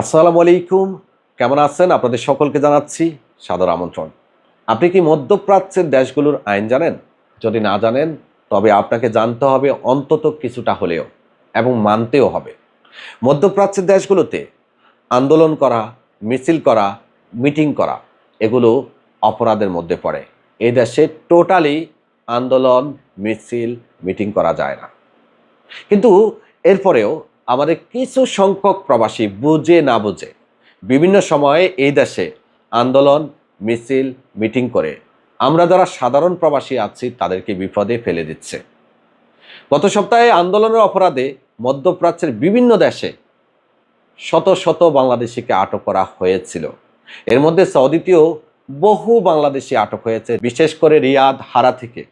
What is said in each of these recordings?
আসসালামু আলাইকুম, কেমন আছেন? আপনাদের সকলকে জানাচ্ছি সাদর আমন্ত্রণ। আপনি কি মধ্যপ্রাচ্যের দেশগুলোর আইন জানেন? যদি না জানেন, তবে আপনাকে জানতে হবে অন্তত কিছুটা হলেও এবং মানতেও হবে। মধ্যপ্রাচ্যের দেশগুলোতে আন্দোলন করা, মিছিল করা, মিটিং করা, এগুলো অপরাধের মধ্যে পড়ে। এই দেশে টোটালি আন্দোলন, মিছিল, মিটিং করা যায় না। কিন্তু এরপরেও আমাদের কিছু সংখ্যক প্রবাসী বুঝে না বুঝে বিভিন্ন সময়ে এই দেশে আন্দোলন, মিছিল, মিটিং করে আমরা যারা সাধারণ প্রবাসী আছি তাদেরকে বিপদে ফেলে দিচ্ছে। গত সপ্তাহে আন্দোলনের অপরাধে মধ্যপ্রাচ্যের বিভিন্ন দেশে শত শত বাংলাদেশিকে আটক করা হয়েছিল। এর মধ্যে সৌদিতেও বহু বাংলাদেশি আটক হয়েছে, বিশেষ করে রিয়াদ হারা থেকে।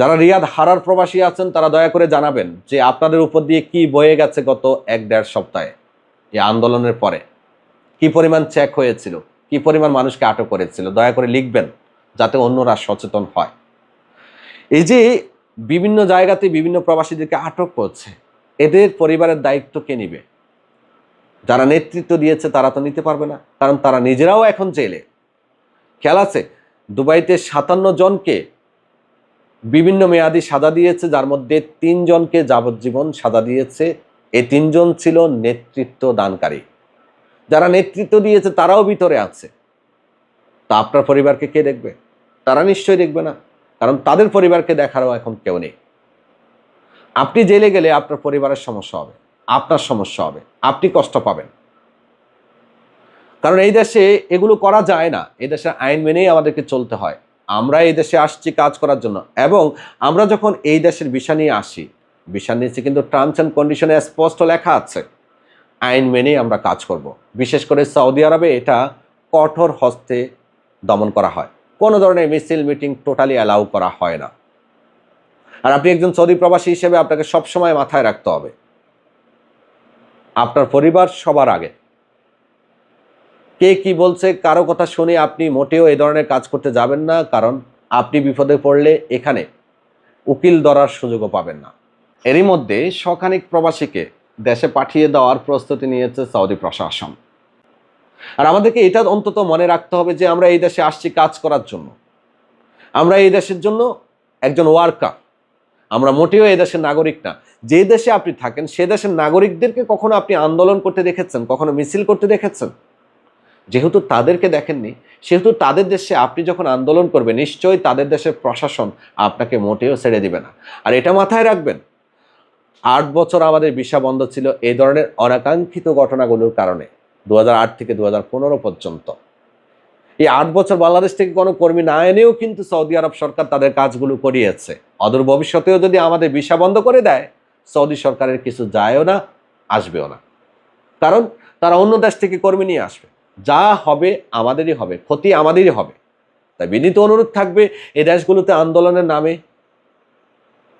যারা রিয়াদ হারার প্রবাসী আছেন, তারা দয়া করে জানাবেন যে আপনাদের উপর দিয়ে কি বয়ে গেছে গত এক দেড় সপ্তাহে এই আন্দোলনের পরে। কি পরিমাণ চেক হয়েছিল, কি পরিমাণ মানুষকে আটক করেছিল, দয়া করে লিখবেন যাতে অন্যরা সচেতন হয়। এই যে বিভিন্ন জায়গাতে বিভিন্ন প্রবাসীদেরকে আটক করছে, এদের পরিবারের দায়িত্ব কে নিবে? যারা নেতৃত্ব দিয়েছে, তারা তো নিতে পারবে না, কারণ তারা নিজেরাও এখন জেলে। খেয়াল আছে, দুবাইতে সাতান্ন জনকে বিভিন্ন মেয়াদি সাজা দিয়েছে, যার মধ্যে তিনজনকে যাবজ্জীবন সাজা দিয়েছে। এই তিনজন ছিল নেতৃত্ব দানকারী। যারা নেতৃত্ব দিয়েছে, তারাও ভিতরে আছে। তা আপনার পরিবারকে কে দেখবে? তারা নিশ্চয়ই দেখবে না। কারণ তাদের পরিবারকে দেখারও এখন কেউ নেই। আপনি জেলে গেলে আপনার পরিবারের সমস্যা হবে, আপনার সমস্যা হবে, আপনি কষ্ট পাবেন। কারণ এই দেশে এগুলো করা যায় না। এই দেশের আইন মেনেই আমাদেরকে চলতে হয়। আমরা এই দেশে আসছি কাজ করার জন্য। এবং আমরা যখন এই দেশের ভিসা নিয়ে আসি, ভিসা নিয়েছি কিন্তু টার্মস অ্যান্ড কন্ডিশনে স্পষ্ট লেখা আছে। আইন মেনেই আমরা কাজ করব। বিশেষ করে সৌদি আরবে এটা কঠোর হস্তে দমন করা হয়। কোনো ধরনের মিছিল, মিটিং টোটালি অ্যালাউ করা হয় না। আর আপনি একজন সৌদি প্রবাসী হিসেবে আপনাকে সবসময় মাথায় রাখতে হবে। আপনার পরিবার সবার আগে। কে কি বলছে, কারও কথা শুনে আপনি মোটেও এ ধরনের কাজ করতে যাবেন না, কারণ আপনি বিপদে পড়লে এখানে উকিল ধরার সুযোগও পাবেন না। এরই মধ্যে শখানিক প্রবাসীকে দেশে পাঠিয়ে দেওয়ার প্রস্তুতি নিয়েছে সৌদি প্রশাসন। আর আমাদেরকে এটা অন্তত মনে রাখতে হবে যে আমরা এই দেশে আসছি কাজ করার জন্য। আমরা এই দেশের জন্য একজন ওয়ার্কার। আমরা মোটেও এই দেশের নাগরিক না। যে দেশে আপনি থাকেন, সে দেশের নাগরিকদেরকে কখনো আপনি আন্দোলন করতে দেখেছেন, কখনো মিছিল করতে দেখেছেন? যেহেতু তাদেরকে দেখেননি, সেহেতু তাদের দেশে আপনি যখন আন্দোলন করবেন, নিশ্চয়ই তাদের দেশের প্রশাসন আপনাকে মোটেও ছেড়ে দিবে না। আর এটা মাথায় রাখবেন, আট বছর আমাদের ভিসা বন্ধ ছিল এই ধরনের অনাকাঙ্ক্ষিত ঘটনাগুলোর কারণে দু হাজার আট থেকে দু হাজার পনেরো পর্যন্ত। এই আট বছর বাংলাদেশ থেকে কোনো কর্মী না এনেও কিন্তু সৌদি আরব সরকার তাদের কাজগুলো করিয়েছে। অদূর ভবিষ্যতেও যদি আমাদের ভিসা বন্ধ করে দেয়, সৌদি সরকারের কিছু যায়ও না, আসবেও না। কারণ তারা অন্য দেশ থেকে কর্মী নিয়ে আসবে। যা হবে আমাদেরই হবে, ক্ষতি আমাদেরই হবে। তাই বিনীত অনুরোধ থাকবে, এই দেশগুলোতে আন্দোলনের নামে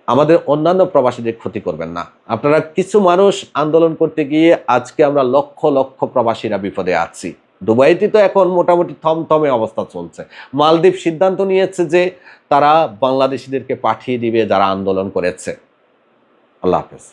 আমাদের অন্যান্য প্রবাসীদের ক্ষতি করবেন না। আপনারা কিছু মানুষ আন্দোলন করতে গিয়ে আজকে আমরা লক্ষ লক্ষ প্রবাসীরা বিপদে আছি। দুবাইতে তো এখন মোটামুটি থমথমে অবস্থা চলছে। মালদ্বীপ সিদ্ধান্ত নিয়েছে যে তারা বাংলাদেশিদেরকে পাঠিয়ে দিবে যারা আন্দোলন করেছে। আল্লাহ হাফেজ।